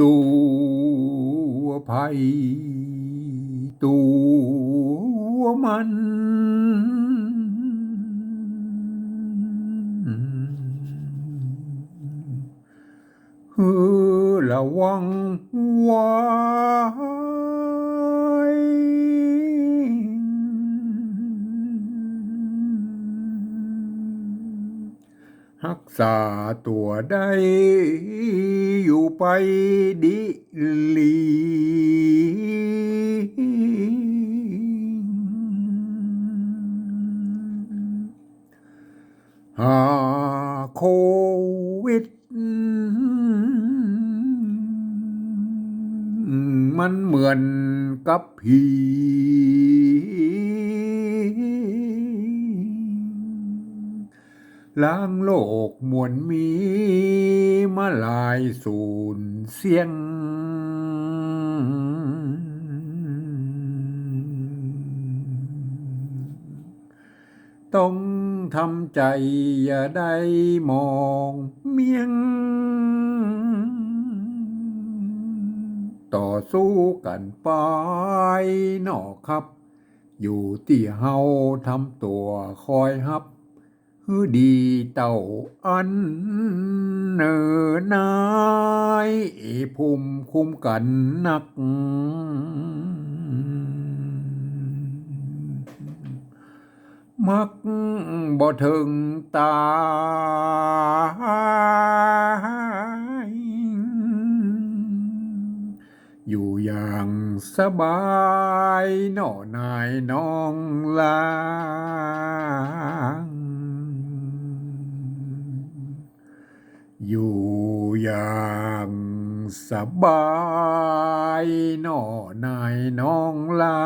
ตัวภัย ตัวมัน เฮือระวังไว้ รักษาตัวได้อยู่ไปดีลีหาโควิด มันเหมือนกับผี ล้างโลกมวลมีมาลายสูญเสียง ต้องทำใจอย่าได้มองเมียง ต่อสู้กันไปนอกครับ อยู่ที่เฮาทำตัวคอยฮับ ฮือดีเต่าอันเนอนายภูมิคุ้มกันนัก มักบ่ถึงตายอยู่อย่างสบายหน่อนายน้องลา อยู่อย่างสบายหน่อนายน้องลา